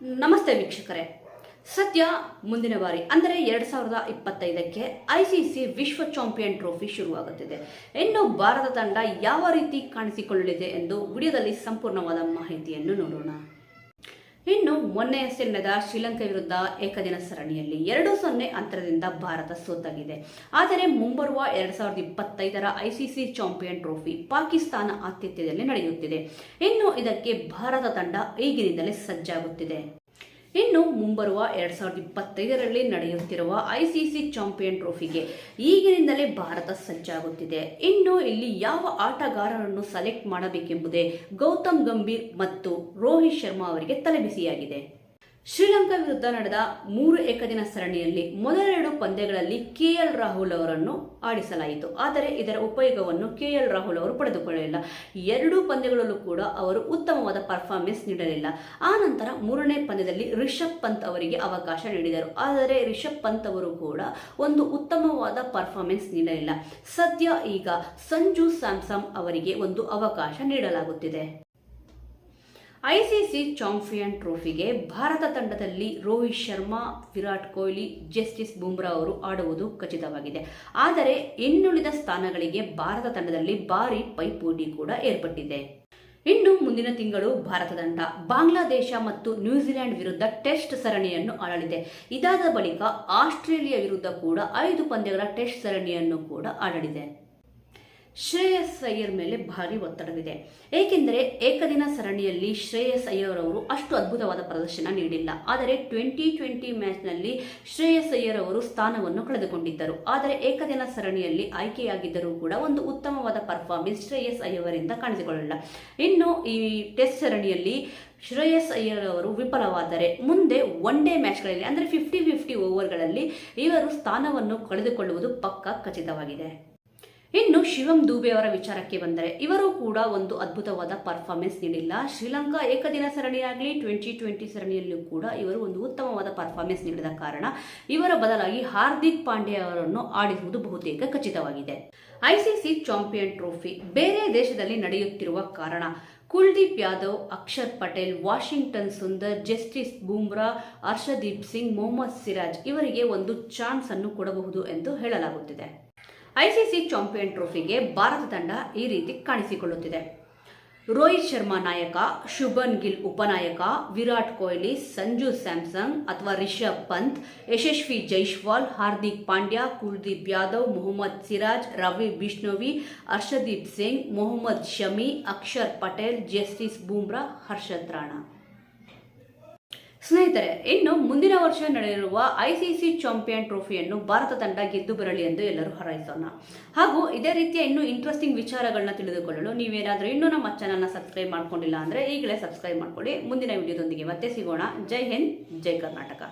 ನಮಸ್ತೆ ವೀಕ್ಷಕರೇ. ಸದ್ಯ ಮುಂದಿನ ಬಾರಿ, ಅಂದರೆ ಎರಡು ಸಾವಿರದ ಇಪ್ಪತ್ತೈದಕ್ಕೆ ಐ ಸಿ ಸಿ ವಿಶ್ವ ಚಾಂಪಿಯನ್ ಟ್ರೋಫಿ ಶುರುವಾಗುತ್ತಿದೆ. ಇನ್ನು ಭಾರತ ತಂಡ ಯಾವ ರೀತಿ ಕಾಣಿಸಿಕೊಳ್ಳಲಿದೆ ಎಂದು ವಿಡಿಯೋದಲ್ಲಿ ಸಂಪೂರ್ಣವಾದ ಮಾಹಿತಿಯನ್ನು ನೋಡೋಣ. ಇನ್ನು ಮೊನ್ನೆಯಷ್ಟೇ ನಡೆದ ಶ್ರೀಲಂಕಾ ವಿರುದ್ಧ ಏಕದಿನ ಸರಣಿಯಲ್ಲಿ ಎರಡು ಸೊನ್ನೆ ಅಂತರದಿಂದ ಭಾರತ ಸೋತಾಗಿದೆ. ಆದರೆ ಮುಂಬರುವ ಎರಡ್ ಸಾವಿರದ ಇಪ್ಪತ್ತೈದರ ಐಸಿಸಿ ಚಾಂಪಿಯನ್ ಟ್ರೋಫಿ ಪಾಕಿಸ್ತಾನ ಆತಿಥ್ಯದಲ್ಲಿ ನಡೆಯುತ್ತಿದೆ. ಇನ್ನು ಇದಕ್ಕೆ ಭಾರತ ತಂಡ ಈಗಿನಿಂದಲೇ ಸಜ್ಜಾಗುತ್ತಿದೆ. ಇನ್ನು ಮುಂಬರುವ ಎರಡ್ ಸಾವಿರದ ಇಪ್ಪತ್ತೈದರಲ್ಲಿ ನಡೆಯುತ್ತಿರುವ ಐಸಿಸಿ ಚಾಂಪಿಯನ್ ಟ್ರೋಫಿಗೆ ಈಗಿನಿಂದಲೇ ಭಾರತ ಸಜ್ಜಾಗುತ್ತಿದೆ. ಇನ್ನು ಇಲ್ಲಿ ಯಾವ ಆಟಗಾರರನ್ನು ಸೆಲೆಕ್ಟ್ ಮಾಡಬೇಕೆಂಬುದೇ ಗೌತಮ್ ಗಂಭೀರ್ ಮತ್ತು ರೋಹಿತ್ ಶರ್ಮಾ ಅವರಿಗೆ ತಲೆಬಿಸಿಯಾಗಿದೆ. ಶ್ರೀಲಂಕಾ ವಿರುದ್ಧ ನಡೆದ ಮೂರು ಏಕದಿನ ಸರಣಿಯಲ್ಲಿ ಮೊದಲೆರಡು ಪಂದ್ಯಗಳಲ್ಲಿ ಕೆಎಲ್ ರಾಹುಲ್ ಅವರನ್ನು ಆಡಿಸಲಾಯಿತು. ಆದರೆ ಇದರ ಉಪಯೋಗವನ್ನು ಕೆಎಲ್ ರಾಹುಲ್ ಅವರು ಪಡೆದುಕೊಳ್ಳಲಿಲ್ಲ. ಎರಡೂ ಪಂದ್ಯಗಳಲ್ಲೂ ಕೂಡ ಅವರು ಉತ್ತಮವಾದ ಪರ್ಫಾರ್ಮೆನ್ಸ್ ನೀಡಲಿಲ್ಲ. ಆ ನಂತರ ಮೂರನೇ ಪಂದ್ಯದಲ್ಲಿ ರಿಷಬ್ ಪಂತ್ ಅವರಿಗೆ ಅವಕಾಶ ನೀಡಿದರು. ಆದರೆ ರಿಷಬ್ ಪಂತ್ ಅವರು ಕೂಡ ಒಂದು ಉತ್ತಮವಾದ ಪರ್ಫಾರ್ಮೆನ್ಸ್ ನೀಡಲಿಲ್ಲ. ಸದ್ಯ ಈಗ ಸಂಜು ಸ್ಯಾಮ್ಸಂಗ್ ಅವರಿಗೆ ಒಂದು ಅವಕಾಶ ನೀಡಲಾಗುತ್ತಿದೆ. ಐಸಿಸಿ ಚಾಂಪಿಯನ್ ಟ್ರೋಫಿಗೆ ಭಾರತ ತಂಡದಲ್ಲಿ ರೋಹಿತ್ ಶರ್ಮಾ, ವಿರಾಟ್ ಕೊಹ್ಲಿ, ಜಸ್ಟಿಸ್ ಬುಮ್ರಾ ಅವರು ಆಡುವುದು ಖಚಿತವಾಗಿದೆ. ಆದರೆ ಇನ್ನುಳಿದ ಸ್ಥಾನಗಳಿಗೆ ಭಾರತ ತಂಡದಲ್ಲಿ ಭಾರಿ ಪೈಪೋಟಿ ಕೂಡ ಏರ್ಪಟ್ಟಿದೆ. ಇನ್ನು ಮುಂದಿನ ತಿಂಗಳು ಭಾರತ ತಂಡ ಬಾಂಗ್ಲಾದೇಶ ಮತ್ತು ನ್ಯೂಜಿಲೆಂಡ್ ವಿರುದ್ಧ ಟೆಸ್ಟ್ ಸರಣಿಯನ್ನು ಆಡಲಿದೆ. ಇದಾದ ಬಳಿಕ ಆಸ್ಟ್ರೇಲಿಯಾ ವಿರುದ್ಧ ಕೂಡ ಐದು ಪಂದ್ಯಗಳ ಟೆಸ್ಟ್ ಸರಣಿಯನ್ನು ಕೂಡ ಆಡಲಿದೆ. ಶ್ರೇಯಸ್ ಅಯ್ಯರ್ ಮೇಲೆ ಭಾರಿ ಒತ್ತಡವಿದೆ. ಏಕೆಂದರೆ ಏಕದಿನ ಸರಣಿಯಲ್ಲಿ ಶ್ರೇಯಸ್ ಅಯ್ಯರ್ ಅವರು ಅಷ್ಟು ಅದ್ಭುತವಾದ ಪ್ರದರ್ಶನ ನೀಡಿಲ್ಲ. ಆದರೆ ಟ್ವೆಂಟಿ ಟ್ವೆಂಟಿ ಮ್ಯಾಚ್ನಲ್ಲಿ ಶ್ರೇಯಸ್ ಅಯ್ಯರ್ ಅವರು ಸ್ಥಾನವನ್ನು ಕಳೆದುಕೊಂಡಿದ್ದರು. ಆದರೆ ಏಕದಿನ ಸರಣಿಯಲ್ಲಿ ಆಯ್ಕೆಯಾಗಿದ್ದರೂ ಕೂಡ ಒಂದು ಉತ್ತಮವಾದ ಪರ್ಫಾರ್ಮೆನ್ಸ್ ಶ್ರೇಯಸ್ ಅಯ್ಯವರಿಂದ ಕಾಣಿಸಿಕೊಳ್ಳಲ್ಲ ಇನ್ನು ಈ ಟೆಸ್ಟ್ ಸರಣಿಯಲ್ಲಿ ಶ್ರೇಯಸ್ ಅಯ್ಯರ್ ಅವರು ವಿಫಲವಾದರೆ ಮುಂದೆ ಒನ್ ಡೇ ಮ್ಯಾಚ್ಗಳಲ್ಲಿ, ಅಂದರೆ ಫಿಫ್ಟಿ ಫಿಫ್ಟಿ ಓವರ್ಗಳಲ್ಲಿ ಇವರು ಸ್ಥಾನವನ್ನು ಕಳೆದುಕೊಳ್ಳುವುದು ಪಕ್ಕ ಖಚಿತವಾಗಿದೆ. ಇನ್ನು ಶಿವಂ ದೂಬೆ ಅವರ ವಿಚಾರಕ್ಕೆ ಬಂದರೆ ಇವರು ಕೂಡ ಒಂದು ಅದ್ಭುತವಾದ ಪರ್ಫಾರ್ಮೆನ್ಸ್ ನೀಡಿಲ್ಲ. ಶ್ರೀಲಂಕಾ ಏಕದಿನ ಸರಣಿಯಾಗಲಿ ಟ್ವೆಂಟಿ ಟ್ವೆಂಟಿ ಸರಣಿಯಲ್ಲೂ ಕೂಡ ಇವರು ಒಂದು ಉತ್ತಮವಾದ ಪರ್ಫಾರ್ಮೆನ್ಸ್ ನೀಡಿದ ಕಾರಣ ಇವರ ಬದಲಾಗಿ ಹಾರ್ದಿಕ್ ಪಾಂಡ್ಯ ಅವರನ್ನು ಆಡಿಸುವುದು ಬಹುತೇಕ ಖಚಿತವಾಗಿದೆ. ಐಸಿಸಿ ಚಾಂಪಿಯನ್ ಟ್ರೋಫಿ ಬೇರೆ ದೇಶದಲ್ಲಿ ನಡೆಯುತ್ತಿರುವ ಕಾರಣ ಕುಲ್ದೀಪ್ ಯಾದವ್, ಅಕ್ಷರ್ ಪಟೇಲ್, ವಾಷಿಂಗ್ಟನ್ ಸುಂದರ್, ಜಸ್ಟಿಸ್ ಬೂಮ್ರಾ, ಹರ್ಷದೀಪ್ ಸಿಂಗ್, ಮೊಹಮ್ಮದ್ ಸಿರಾಜ್ ಇವರಿಗೆ ಒಂದು ಚಾನ್ಸ್ ಅನ್ನು ಕೊಡಬಹುದು ಎಂದು ಹೇಳಲಾಗುತ್ತಿದೆ. ಐಸಿಸಿ ಚಾಂಪಿಯನ್ ಟ್ರೋಫಿಗೆ ಭಾರತ ತಂಡ ಈ ರೀತಿ ಕಾಣಿಸಿಕೊಳ್ಳುತ್ತಿದೆ. ರೋಹಿತ್ ಶರ್ಮಾ ನಾಯಕ, ಶುಭನ್ ಗಿಲ್ ಉಪನಾಯಕ, ವಿರಾಟ್ ಕೊಹ್ಲಿ, ಸಂಜು ಸ್ಯಾಮ್ಸಂಗ್ ಅಥವಾ ರಿಷಬ್ ಪಂತ್, ಯಶಸ್ವಿ ಜೈಶ್ವಾಲ್ ಹಾರ್ದಿಕ್ ಪಾಂಡ್ಯ, ಕುಲ್ದೀಪ್ ಯಾದವ್, ಮೊಹಮ್ಮದ್ ಸಿರಾಜ್, ರವಿ ಬಿಷ್ಣೋವಿ ಹರ್ಷದೀಪ್ ಸಿಂಗ್, ಮೊಹಮ್ಮದ್ ಶಮಿ, ಅಕ್ಷರ್ ಪಟೇಲ್, ಜಸ್ಟಿಸ್ ಬೂಮ್ರಾ, ಹರ್ಷದ್ ರಾಣಾ. ಸ್ನೇಹಿತರೆ, ಇನ್ನು ಮುಂದಿನ ವರ್ಷ ನಡೆಯುವ ಐಸಿಸಿ ಚಾಂಪಿಯನ್ ಟ್ರೋಫಿಯನ್ನು ಭಾರತ ತಂಡ ಗೆದ್ದು ಬರಲಿ ಎಂದು ಎಲ್ಲರೂ ಹಾರೈಸೋಣ. ಹಾಗೂ ಇದೇ ರೀತಿಯ ಇನ್ನೂ ಇಂಟ್ರೆಸ್ಟಿಂಗ್ ವಿಚಾರಗಳನ್ನ ತಿಳಿದುಕೊಳ್ಳಲು ನೀವೇನಾದರೂ ಇನ್ನೂ ನಮ್ಮ ಚಾನಲ್ನ ಸಬ್ಸ್ಕ್ರೈಬ್ ಮಾಡ್ಕೊಂಡಿಲ್ಲ ಅಂದರೆ ಈಗಲೇ ಸಬ್ಸ್ಕ್ರೈಬ್ ಮಾಡ್ಕೊಳ್ಳಿ. ಮುಂದಿನ ವಿಡಿಯೋದೊಂದಿಗೆ ಮತ್ತೆ ಸಿಗೋಣ. ಜೈ ಹಿಂದ್, ಜೈ ಕರ್ನಾಟಕ.